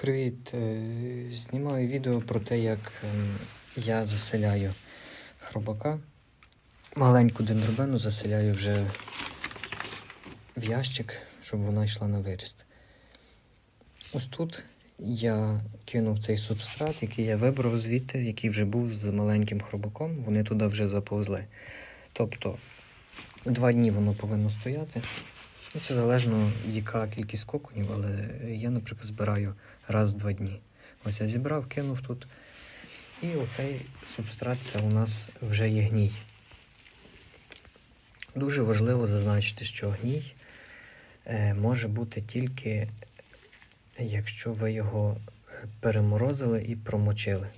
Привіт! Е, Знімаю відео про те, як ем, я заселяю хробака. Маленьку дендробену заселяю вже в ящик, щоб вона йшла на виріст. Ось тут я кинув цей субстрат, який я вибрав звідти, який вже був з маленьким хробаком, вони туди вже заповзли. Тобто два дні воно повинно стояти. Ну, Це залежно, яка кількість коконів, але я, наприклад, збираю раз в два дні. Ось я зібрав, кинув тут. І оцей субстрат це у нас вже є гній. Дуже важливо зазначити, що гній е, може бути тільки, якщо ви його е, переморозили і промочили.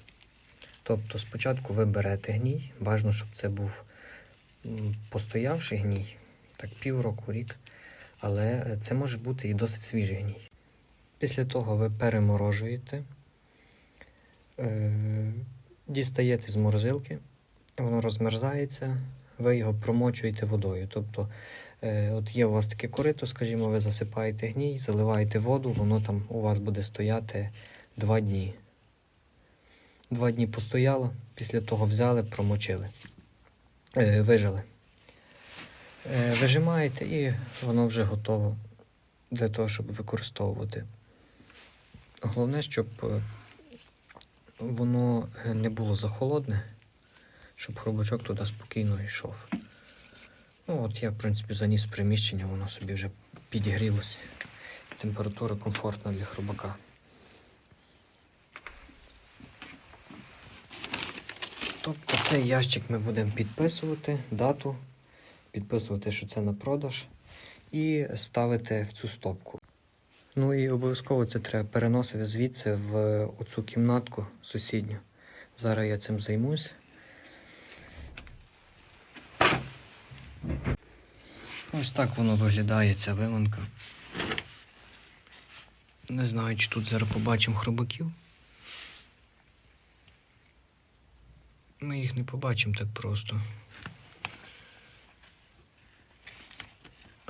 Тобто спочатку ви берете гній, бажано, щоб це був постоявший гній, так півроку, рік. Але це може бути і досить свіжий гній. Після того ви переморожуєте, е, дістаєте з морозилки, воно розмерзається, ви його промочуєте водою. Тобто, е, от є у вас таке корито, скажімо, ви засипаєте гній, заливаєте воду, воно там у вас буде стояти два дні. Два дні постояло, після того взяли, промочили, е, вижили. Е, Вижимаєте і воно вже готово для того, щоб використовувати. Головне, щоб е, воно не було захолодне, щоб хробачок туди спокійно йшов. Ну, от я, в принципі, заніс приміщення, воно собі вже підігрілося. Температура комфортна для хробака. Тобто цей ящик ми будемо підписувати, дату, підписувати, що це на продаж, і ставити в цю стопку. Ну і обов'язково це треба переносити звідси в оцю кімнатку сусідню. Зараз я цим займусь. Ось так воно виглядає, ця виманка. Не знаю, чи тут зараз побачимо хробаків. Ми їх не побачимо так просто.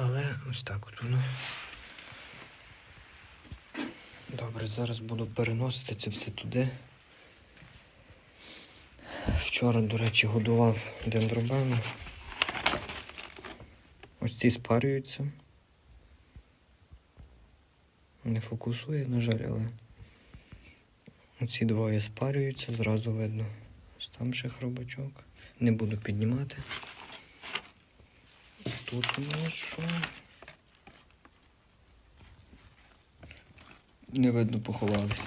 Але ось так от воно. Добре, зараз буду переносити це все туди. Вчора, до речі, годував дендробену. Ось ці спарюються. Не фокусує, на жаль, але оці двоє спарюються, зразу видно. Ось там ще хробачок. Не буду піднімати. Тут у нас що? Не видно, поховалися.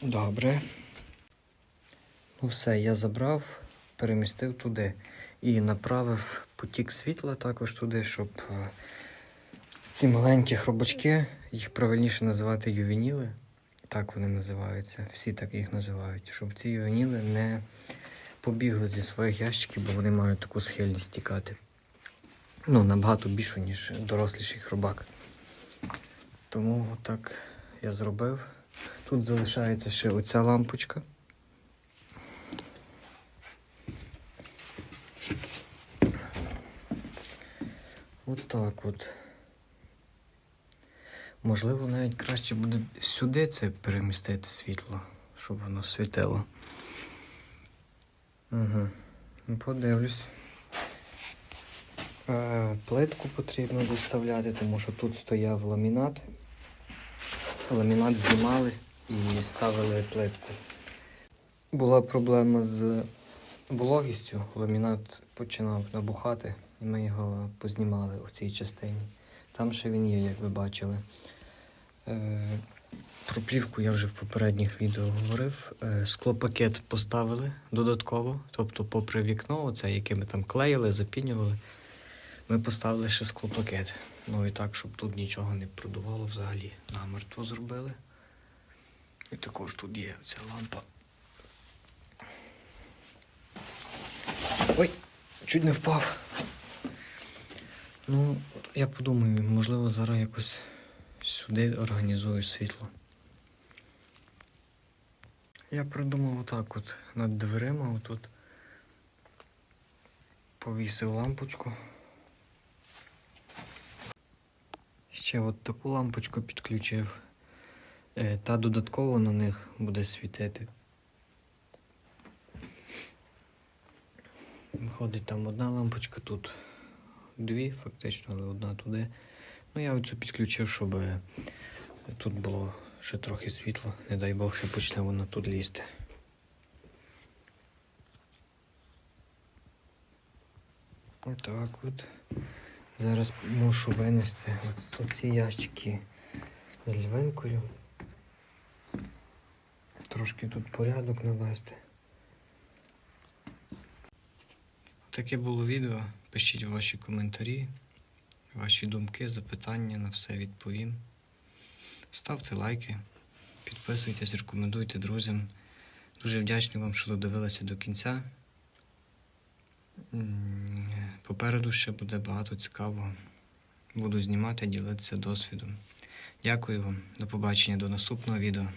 Добре. Ну все, я забрав, перемістив туди і направив потік світла також туди, щоб е, ці маленькі хробачки, їх правильніше називати ювеніли. Так вони називаються, всі так їх називають, щоб ці ювеніли не побігли зі своїх ящиків, бо вони мають таку схильність тікати. Ну, набагато більшу, ніж доросліший хробак. Тому отак я зробив. Тут залишається ще оця лампочка. Отак от. Можливо, навіть краще буде сюди це перемістити світло, щоб воно світило. Угу. Подивлюсь. Е, плитку потрібно доставляти, тому що тут стояв ламінат. Ламінат знімали і ставили плитку. Була проблема з вологістю, ламінат починав набухати, і ми його познімали у цій частині. Там ще він є, як ви бачили. Е, про плівку я вже в попередніх відео говорив. Е, склопакет поставили додатково, тобто, попри вікно, оце, яке ми там клеїли, запінювали, ми поставили ще склопакет. Ну і так, щоб тут нічого не продувало взагалі. Намертво зробили. І також тут є ця лампа. Ой, чуть не впав. Ну, я подумаю, можливо, зараз якось сюди організую світло. Я придумав отак от над дверима отут. Повісив лампочку. Ще от таку лампочку підключив. Е, Та додатково на них буде світити. Виходить там одна лампочка, тут дві, фактично, але одна туди. Ну я оцю підключив, щоб е, тут було ще трохи світло. Не дай Бог, ще почне воно тут лізти. Отак от. Зараз мушу винести оці ящики з львинкою. Трошки тут порядок навести. Таке було відео. Пишіть ваші коментарі, ваші думки, запитання, на все відповім. Ставте лайки, підписуйтесь, рекомендуйте друзям. Дуже вдячний вам, що додивилися до кінця. Попереду ще буде багато цікавого. Буду знімати, ділитися досвідом. Дякую вам. До побачення, до наступного відео.